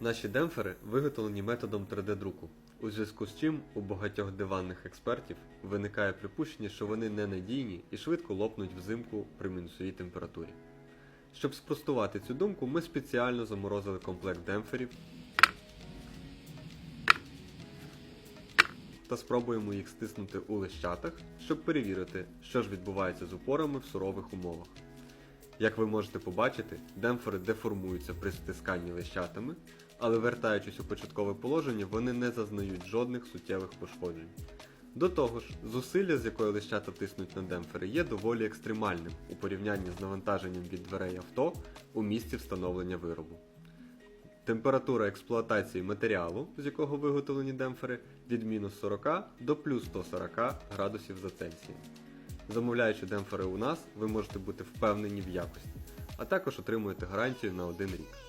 Наші демпфери виготовлені методом 3D-друку, у зв'язку з чим у багатьох диванних експертів виникає припущення, що вони ненадійні і швидко лопнуть взимку при мінусовій температурі. Щоб спростувати цю думку, ми спеціально заморозили комплект демпферів та спробуємо їх стиснути у лищатах, щоб перевірити, що ж відбувається з упорами в сурових умовах. Як ви можете побачити, демпфери деформуються при стисканні лищатами, але вертаючись у початкове положення, вони не зазнають жодних суттєвих пошкоджень. До того ж, зусилля, з якої лищата тиснуть на демпфери, є доволі екстремальним у порівнянні з навантаженням від дверей авто у місці встановлення виробу. Температура експлуатації матеріалу, з якого виготовлені демпфери, від мінус 40 до плюс 140 градусів за Цельсієм. Замовляючи демпфери у нас, ви можете бути впевнені в якості, а також отримуєте гарантію на один рік.